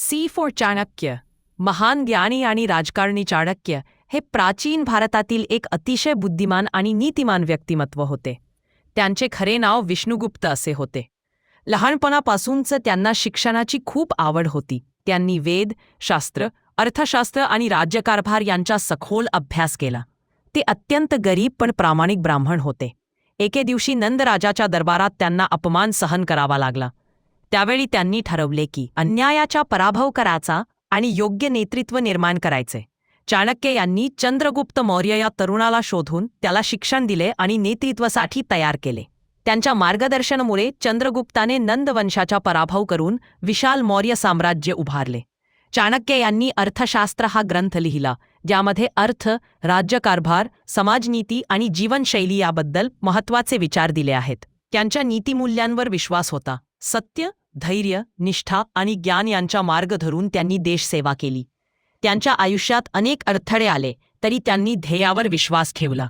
C for Chanakya महान ज्ञानी आणि राजकारणी चाणक्य हे प्राचीन भारतातील एक अतिशय बुद्धिमान आणि नीतिमान व्यक्तिमत्व होते. त्यांचे खरे नाव विष्णुगुप्त असे होते. लहानपणापासूनच त्यांना शिक्षणाची खूप आवड होती. त्यांनी वेद शास्त्र अर्थशास्त्र आणि राज्यकारभार यांचा सखोल अभ्यास केला. ते अत्यंत गरीब पण प्रामाणिक ब्राह्मण होते. एके दिवशी नंदराजाच्या दरबारात त्यांना अपमान सहन करावा लागला. त्यावेळी त्यांनी ठरवले की अन्यायाचा पराभव करायचा आणि योग्य नेतृत्व निर्माण करायचे. चाणक्य यांनी चंद्रगुप्त मौर्य या तरुणाला शोधून त्याला शिक्षण दिले आणि नेतृत्वासाठी तयार केले. त्यांच्या मार्गदर्शनामुळे चंद्रगुप्ताने नंदवंशाचा पराभव करून विशाल मौर्य साम्राज्य उभारले. चाणक्य यांनी अर्थशास्त्र हा ग्रंथ लिहिला ज्यामध्ये अर्थ राज्यकारभार समाजनीती आणि जीवनशैली याबद्दल महत्त्वाचे विचार दिले आहेत. त्यांच्या नीतिमूल्यांवर विश्वास होता. सत्य धैर्य निष्ठा आणि ज्ञान यांचा मार्ग धरून त्यांनी देशसेवा केली. त्यांच्या आयुष्यात अनेक अडथळे आले तरी त्यांनी ध्येयावर विश्वास ठेवला.